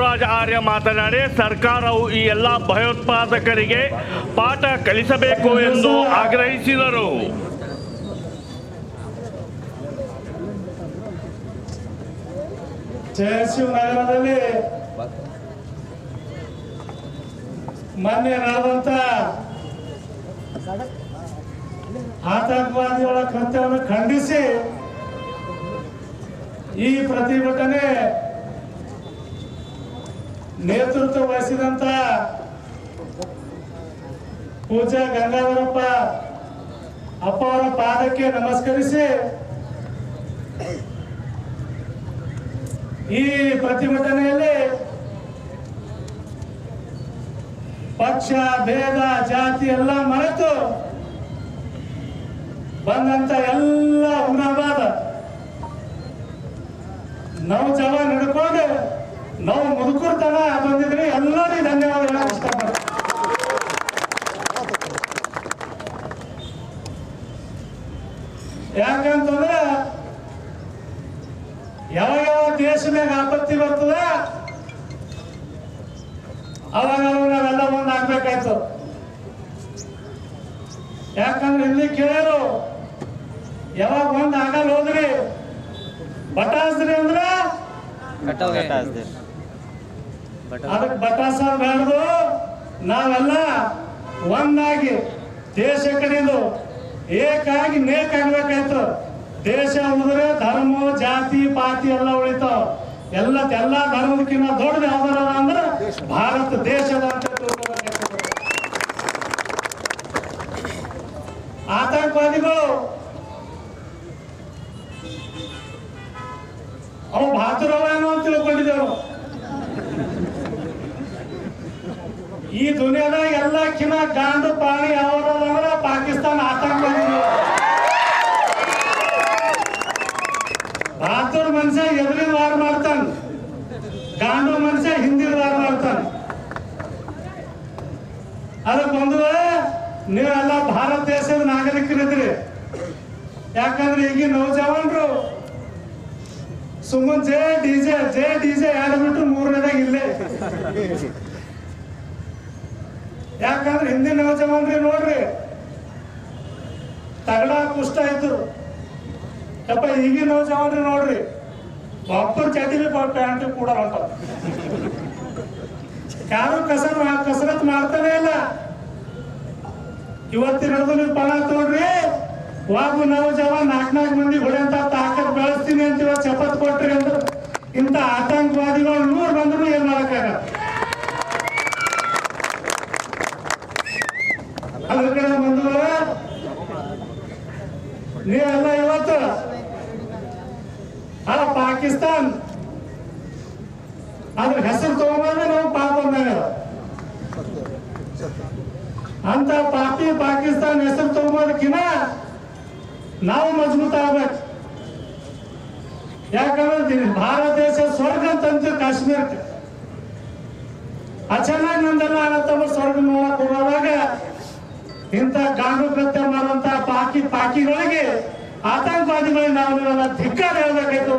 ಬಸವರಾಜ ಆರ್ಯ ಮಾತನಾಡಿ, ಸರ್ಕಾರವು ಈ ಎಲ್ಲ ಭಯೋತ್ಪಾದಕರಿಗೆ ಪಾಠ ಕಲಿಸಬೇಕು ಎಂದು ಆಗ್ರಹಿಸಿದರು. ಜಯಶಿವನಗರದಲ್ಲಿ ಮೊನ್ನೆ ನಡೆದಂತ ಆತಂಕವಾದಿಗಳ ಕೃತ್ಯವನ್ನು ಖಂಡಿಸಿ ಈ ಪ್ರತಿಭಟನೆ ನೇತೃತ್ವ ವಹಿಸಿದಂತ ಪೂಜಾ ಗಂಗಾಧರಪ್ಪ ಅಪ್ಪ ಅವರ ಪಾದಕ್ಕೆ ನಮಸ್ಕರಿಸಿ, ಈ ಪ್ರತಿಭಟನೆಯಲ್ಲಿ ಪಕ್ಷ, ಭೇದ, ಜಾತಿ ಎಲ್ಲ ಮರೆತು ಬಂದಂತ ಎಲ್ಲ ಹುನಾಬಾದ ಯಾಕಂತಂದ್ರೆ ಯಾವ ಯಾವ ದೇಶ ಮ್ಯಾಗ ಆಪತ್ತಿ ಬರ್ತದ ಅವಾಗ ಅವಾಗ ನಾವೆಲ್ಲ ಮುಂದೆ ಆಗ್ಬೇಕಾಯ್ತು. ಯಾಕಂದ್ರೆ ಇಲ್ಲಿ ಕೇಳೋರು ಯಾವಾಗ ಒಂದ್ ಆಗಲ್ಲ ಹೋದ್ರಿ. ಬಟಾಸ್ರಿ ಅಂದ್ರ ಅದಕ್ಕೆ ಬಟಾಸ ಬೇಡ್ದು ನಾವೆಲ್ಲ ಒಂದಾಗಿ ದೇಶ ಕಡೆದು ಏಕಾಗಿ ನೇಕ ಆಗ್ಬೇಕಾಯ್ತು ದೇಶ ಉಳಿದ್ರೆ ಧರ್ಮ, ಜಾತಿ, ಪಾತಿ ಎಲ್ಲ ಉಳಿತಾವ ಎಲ್ಲ ಎಲ್ಲ ಧರ್ಮದಕ್ಕಿಂತ ದೊಡ್ಡದು ಯಾವ್ದಾರ ಅಂದ್ರೆ ಭಾರತ ದೇಶದ ಅಂತ. ಆತಂಕವಾದಿಗಳು ಅವು ಬಹಾದುರವೇನೋ ಅಂತ ತಿಳ್ಕೊಂಡಿದ್ದೆವು. ಈ ದುನಿಯಾದಾಗ ಎಲ್ಲಕ್ಕಿಂತ ಗಾಂಡು ಪ್ರಾಣಿ ಯಾವ್ದು ಅಂದ್ರೆ ಪಾಕಿಸ್ತಾನ ಆತಂಕವಾದಿಗಳು ಬಹಾದೂರ್ ಮನುಷ್ಯ ಎದುರಿನ ವಾರ ಮಾಡ್ತಾನ ಗಾಂಡು ಮನುಷ್ಯ ಹಿಂದಿನ ವಾರ ಮಾಡ್ತಾನ ಅದಕ್ಕೆ ಒಂದು ನೀವೆಲ್ಲ ಭಾರತ ದೇಶದ ನಾಗರಿಕರಿದ್ರಿ ಯಾಕಂದ್ರೆ ಈಗ ನೌಜವಾನ್ರು ಸುಮ್ಮನ್ ಜೆ ಡಿಜೆ ಜೆ ಡಿಜೆ ಬಿಟ್ಟು ಮೂರನೇದಾಗ ಇಲ್ಲೇ. ಯಾಕಂದ್ರೆ ಹಿಂದಿನ ನೌಜವಾನ್ರಿ ನೋಡ್ರಿ, ತಗಡ ಕುಷ್ಟ ಇದ್ರು. ಯಪ್ಪ, ಈಗಿನ ನೌಜವಾನ್ರಿ ನೋಡ್ರಿ, ಒಬ್ಬರು ಚಟಿಲಿ ಪ್ಯಾಂಟ್ ಕೂಡ ಹೊಂಟ ಯಾರು ಕಸರ ಕಸರತ್ ಮಾಡ್ತಾನೆ ಇಲ್ಲ. ಇವತ್ತಿನ ನೀವು ಪಣ ತೋಡ್ರಿ. ವಾಗು ನಾವು ಜವ ನಾಲ್ಕು ನಾಲ್ಕು ಮಂದಿ ಹೊಡೆಯಂತ ತಾಕತ್ ಬೆಳೆಸ್ತೀನಿ ಅಂತ ಇವತ್ತು ಶಪಥ ಕೊಟ್ರಿ ಅಂದ್ರೆ ಇಂಥ ಆತಂಕವಾದಿಗಳು ನೂರು ಬಂದ್ರು ಏನ್ ಮಾಡಕ್ಕಾಗಲ್ಲ. ಅದ್ರ ಕಡೆ ನೀವೆಲ್ಲ ಇವತ್ತು ಆ ಪಾಕಿಸ್ತಾನ್. ಅದ್ರ ಹೆಸರು ನಾವು ಪಾಪ ಅಂದಾಗ ಅಂತ ಪಾಪಿ ಪಾಕಿಸ್ತಾನ ಹೆಸರು ತಗೊಂಬೋದಕ್ಕಿನ್ನ ನಾವು ಮಜಬೂತ ಆಗ್ಬೇಕು. ಯಾಕಂದ್ರೆ ಭಾರತ ದೇಶ ಸ್ವರ್ಗ ಅಂತಂತೀವಿ ಕಾಶ್ಮೀರಕ್ಕೆ. ಅಚಾನಕ್ ನಂದೆಲ್ಲ ಆಗತ್ತಮ್ಮ ಸ್ವರ್ಗ ನೋಡಕ್ ಹೋಗುವಾಗ ಇಂಥ ಗಾಂಡು ಕೃತ್ಯ ಮಾಡುವಂತ ಪಾಕಿ ಪಾಕಿಗಳಿಗೆ ಆತಂಕವಾದಿಗಳಿಗೆ ನಾವು ಧಿಕ್ಕಾರ ಹೇಳ್ಬೇಕಾಯ್ತು.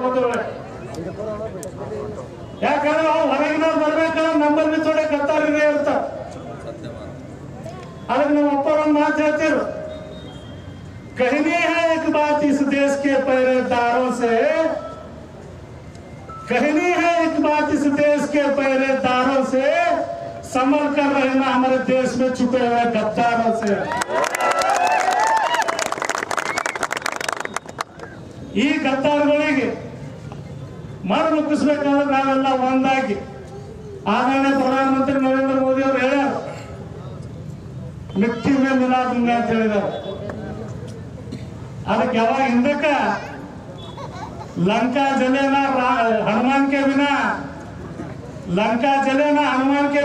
ನಮ್ಮ ಅಪ್ಪ ಒಂದು ಮಾತು ಹೇಳ್ತಿರು कहनी है एक बात इस देश के पहरेदारों से कहनी है एक बात इस देश के पहरेदारों से संभल कर रहना हमारे देश में छुपे हुए गद्दारों से ಈ ಗದ್ದಾರಗಳಿಗೆ ಮರ ಮುಕ್ಕಿಸ್ಬೇಕಾದ್ರೆ ನಾವೆಲ್ಲ ಒಂದಾಗಿ ಆದರಣೆ ಪ್ರಧಾನಮಂತ್ರಿ ನರೇಂದ್ರ ಮೋದಿ ಅವರು ಹೇಳ್ಯಾರ ಮಿಕ್ಕಿ ಮೇಲೆ ಅಂತ ಹೇಳಿದಾರೆ. ಅದಕ್ಕೆ ಯಾವಾಗ ಹಿಂದಕ್ಕ? ಲಂಕಾ ಜಲೇನ ಹನುಮಾನ್ ಕೆ ಲಂಕಾ ಜಲೇನ ಹನುಮಾನ್ ಕೆ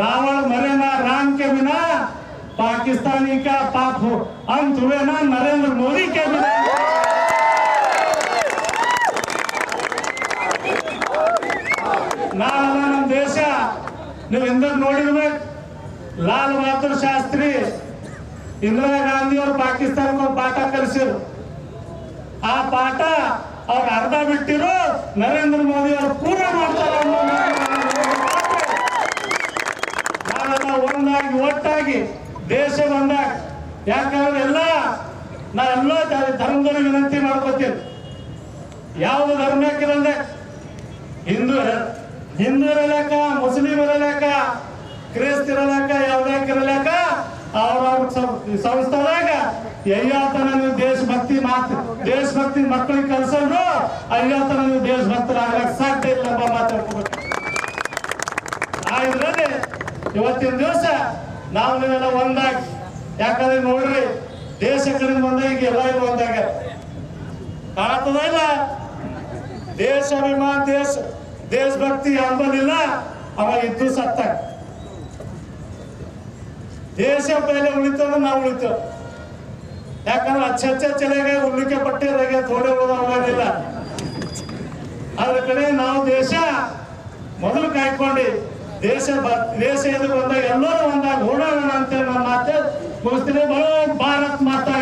ರಾವಣ ಮರೇನ ರಾಮ್ ಕೆ ಬಿನ ಪಾಕಿಸ್ತಾನಿ ಕಾ ಪಾಪ್ ಹೋ ನರೇಂದ್ರ ಮೋದಿ ಕೆ ಬಿನ ನಮ್ಮ ದೇಶ, ನೀವು ಹಿಂದಕ್ಕೆ ನೋಡಿರ್ಬೇಕು. ಲಾಲ್ ಬಹದ್ದೂರ್ ಶಾಸ್ತ್ರಿ ಇಂದಿರಾ ಗಾಂಧಿ ಅವರು ಪಾಕಿಸ್ತಾನಕ್ಕೆ ಒಂದು ಪಾಠ ಕಲಿಸಿದ್ರು. ಆ ಪಾಠ ಅವ್ರು ಅರ್ಧ ಬಿಟ್ಟಿರು ನರೇಂದ್ರ ಮೋದಿ ಅವರು ಪೂರ್ಣ ಮಾಡ್ತಾರೆ ಒಂದಾಗಿ, ಒಟ್ಟಾಗಿ ದೇಶ ಬಂದಾಗ ಯಾಕಂದ್ರೆ ಎಲ್ಲ ನಾ ಎಲ್ಲ ಧರ್ಮದಲ್ಲಿ ವಿನಂತಿ ಮಾಡ್ಕೋತೀನಿ. ಯಾವ ಧರ್ಮಕ್ಕಿರಲ್ಲ ಹಿಂದೂ ಹಿಂದೂ ಇರಲೇಕ ಮುಸ್ಲಿಂ ಯಾವ್ದಾಗ ಕ್ರಿಸ್ತ ಅವ್ರ ಯಾವ್ದಾಕಿರಲೇಕ ಅವ್ರವ್ರ ಸಂಸ್ಥಾದಾಗ ಅಯ್ಯಾತನ ನೀವು ದೇಶಭಕ್ತಿ ಮಾತು, ದೇಶಭಕ್ತಿ ಮಕ್ಕಳಿಗೆ ಕಲ್ಸೋರು ಅಯ್ಯಾತನ ನೀವು ದೇಶಭಕ್ತರಾಗಕ್ಕೆ ಸಾಧ್ಯ ಇಲ್ಲ ಎಂಬ ಮಾತಾಡ್ಕೋಬೇಕು ಇವತ್ತಿನ ದಿವಸ ನಾವು ನೀವೆಲ್ಲ ಒಂದಾಗಿ. ಯಾಕಂದ್ರೆ ನೋಡ್ರಿ, ದೇಶ ಕಡೆಯಿಂದ ಬಂದಾಗ ಎಲ್ಲ ಇಲ್ಲ ಒಂದಾಗ ಕಾಣತದ ಇಲ್ಲ? ದೇಶ ಅಭಿಮಾನ, ದೇಶ, ದೇಶಭಕ್ತಿ ಅಂಬಲಿಲ್ಲ ಅವಾಗ ಇದ್ದು ಸತ್ತ ದೇಶ ಬೆಲೆ ಉಳಿತದ ನಾವು ಉಳಿತೇವೆ. ಯಾಕಂದ್ರೆ ಅಚ್ಚ ಚಲೆಗೆ ಉಳ್ಳಿಕೆ ಪಟ್ಟಿರಾಗೆ ತೋಡೆ ಹೋಗೋದಿಲ್ಲ ಅದ್ರ ಕಡೆ ನಾವು ದೇಶ ಮೊದಲು ಕಾಯ್ಕೊಂಡು ದೇಶ ದೇಶ ಎದುರು ಬಂದಾಗ ಎಲ್ಲರೂ ಒಂದಾಗಿ ಓಡೋಣ ಅಂತ ನನ್ನ ಮಾತೆ ಭಾರತ್ ಮಾತಾ